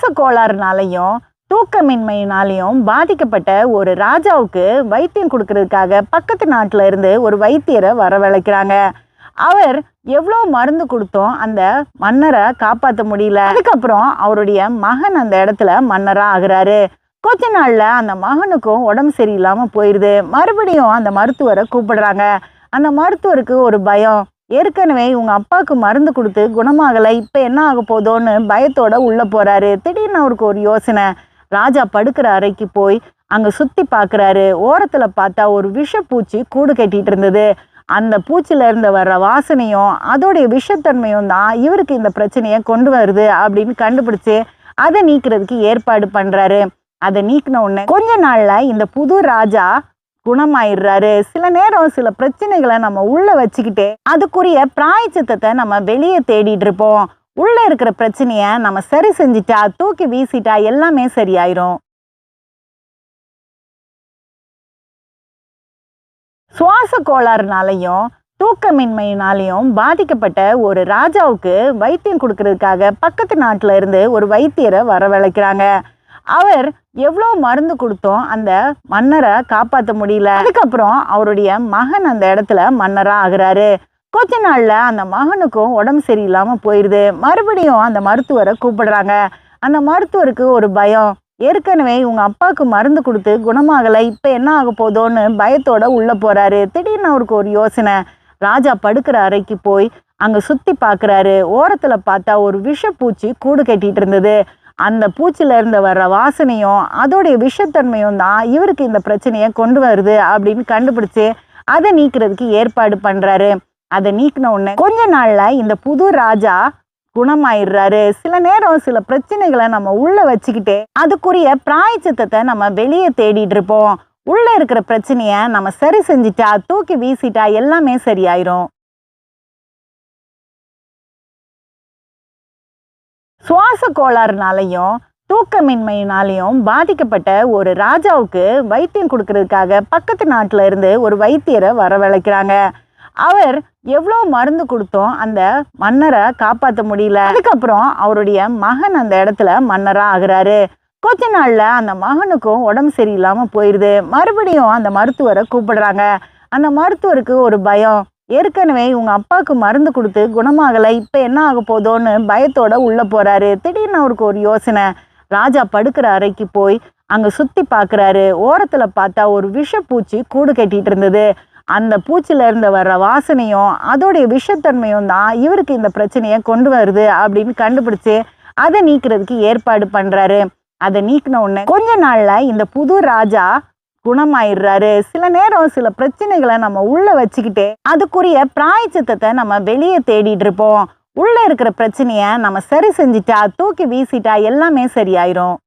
சுவாச கோளாறுனாலையும் தூக்கமின்மையினாலையும் பாதிக்கப்பட்ட ஒரு ராஜாவுக்கு வைத்தியம் கொடுக்கறதுக்காக பக்கத்து நாட்டில் இருந்து ஒரு வைத்தியரை வரவழைக்கிறாங்க. அவர் எவ்வளோ மருந்து கொடுத்தோம் அந்த மன்னரை காப்பாற்ற முடியல. அதுக்கப்புறம் அவருடைய மகன் அந்த இடத்துல மன்னராக ஆகுறாரு. கொஞ்ச நாள்ல அந்த மகனுக்கும் உடம்பு சரியில்லாம போயிடுது மறுபடியும் அந்த மருத்துவரை கூப்பிடுறாங்க. அந்த மருத்துவருக்கு ஒரு பயம். ஏற்கனவே இவங்க அப்பாவுக்கு மருந்து கொடுத்து குணமாகலை இப்போ என்ன ஆக போதோன்னு பயத்தோட உள்ளே போகிறாரு திடீர்னு அவருக்கு ஒரு யோசனை. ராஜா படுக்கிற அறைக்கு போய் அங்கே சுற்றி பார்க்குறாரு ஓரத்தில் பார்த்தா ஒரு விஷப்பூச்சி கூடு கட்டிகிட்டு இருந்தது. அந்த பூச்சியில் இருந்து வர்ற வாசனையும் அதோடைய விஷத்தன்மையும் தான் இவருக்கு இந்த பிரச்சனையை கொண்டு வருது அப்படின்னு கண்டுபிடிச்சி அதை நீக்கிறதுக்கு ஏற்பாடு பண்ணுறாரு அதை நீக்கின உடனே கொஞ்ச நாளில் இந்த புது ராஜா குணமாயிடுறாரு. சில நேரம் சில பிரச்சனைகளை நம்ம உள்ள வச்சுக்கிட்டு அதுக்குரிய பிராயச்சித்தத்தை நம்ம வெளியே தேடிட்டு இருப்போம். உள்ள இருக்கிற பிரச்சனைய நம்ம சரி செஞ்சிட்டா தூக்கி வீசிட்டா எல்லாமே சரியாயிரும். சுவாச கோளாறுனாலையும் தூக்கமின்மையினாலையும் பாதிக்கப்பட்ட ஒரு ராஜாவுக்கு வைத்தியம் கொடுக்கறதுக்காக பக்கத்து நாட்டுல இருந்து ஒரு வைத்தியரை வரவழைக்கிறாங்க. அவர் எவ்வளோ மருந்து கொடுத்தோம் அந்த மன்னரை காப்பாற்ற முடியல. அதுக்கப்புறம் அவருடைய மகன் அந்த இடத்துல மன்னராக ஆகுறாரு. கொஞ்ச நாள்ல அந்த மகனுக்கும் உடம்பு சரியில்லாம போயிடுது மறுபடியும் அந்த மருத்துவரை கூப்பிடுறாங்க. அந்த மருத்துவருக்கு ஒரு பயம். ஏற்கனவே இவங்க அப்பாவுக்கு மருந்து கொடுத்து குணமாகலை. இப்போ என்ன ஆக போதோன்னு பயத்தோட உள்ள போறாரு. திடீர்னு அவருக்கு ஒரு யோசனை. ராஜா படுக்கிற அறைக்கு போய் அங்க சுத்தி பார்க்குறாரு ஓரத்துல பார்த்தா ஒரு விஷப்பூச்சி கூடு கட்டிட்டு இருந்தது. அந்த பூச்சில இருந்து வர்ற வாசனையும் அதோடைய விஷத்தன்மையும் தான் இவருக்கு இந்த பிரச்சனையை கொண்டு வருது அப்படின்னு கண்டுபிடிச்சு அதை நீக்கிறதுக்கு ஏற்பாடு பண்ணுறாரு அதை நீக்கின உடனே கொஞ்ச நாளில் இந்த புது ராஜா குணமாயிடுறாரு. சில நேரம் சில பிரச்சனைகளை நம்ம உள்ள வச்சுக்கிட்டு அதுக்குரிய பிராயச்சித்தத்தை நம்ம வெளியே தேடிட்டு இருப்போம். உள்ள இருக்கிற பிரச்சனையை நம்ம சரி செஞ்சிட்டா தூக்கி வீசிட்டா எல்லாமே சரியாயிரும். சுவாச கோளாறுனாலையும் தூக்கமின்மையினாலையும் பாதிக்கப்பட்ட ஒரு ராஜாவுக்கு வைத்தியம் கொடுக்கறதுக்காக பக்கத்து நாட்டில் இருந்து ஒரு வைத்தியரை வரவழைக்கிறாங்க. அவர் எவ்வளோ மருந்து கொடுத்தோம் அந்த மன்னரை காப்பாற்ற முடியல. அதுக்கப்புறம் அவருடைய மகன் அந்த இடத்துல மன்னராக ஆகுறாரு. கொஞ்ச நாளில் அந்த மகனுக்கும் உடம்பு சரியில்லாமல் போயிடுது மறுபடியும் அந்த மருத்துவரை கூப்பிடுறாங்க. அந்த மருத்துவருக்கு ஒரு பயம். ஏற்கனவே இவங்க அப்பாவுக்கு மருந்து கொடுத்து குணமாகலை இப்போ என்ன ஆக போதோன்னு பயத்தோட உள்ளே போகிறாரு திடீர்னு அவருக்கு ஒரு யோசனை. ராஜா படுக்கிற அறைக்கு போய் அங்கே சுற்றி பார்க்குறாரு ஓரத்தில் பார்த்தா ஒரு விஷப்பூச்சி கூடு கட்டிகிட்டு இருந்தது. அந்த பூச்சில இருந்து வர்ற வாசனையும் அதோடைய விஷத்தன்மையும் தான் இவருக்கு இந்த பிரச்சனையை கொண்டு வருது அப்படின்னு கண்டுபிடிச்சி அதை நீக்கிறதுக்கு ஏற்பாடு பண்ணுறாரு அதை நீக்கின உடனே கொஞ்ச நாளில் இந்த புது ராஜா குணமாயிடுறாரு. சில நேரம் சில பிரச்சனைகளை நம்ம உள்ள வச்சுக்கிட்டு அதுக்குரிய பிராயச்சித்தத்தை நம்ம வெளியே தேடிட்டு இருப்போம். உள்ள இருக்கிற பிரச்சனைய நம்ம சரி செஞ்சிட்டா தூக்கி வீசிட்டா எல்லாமே சரியாயிரும்.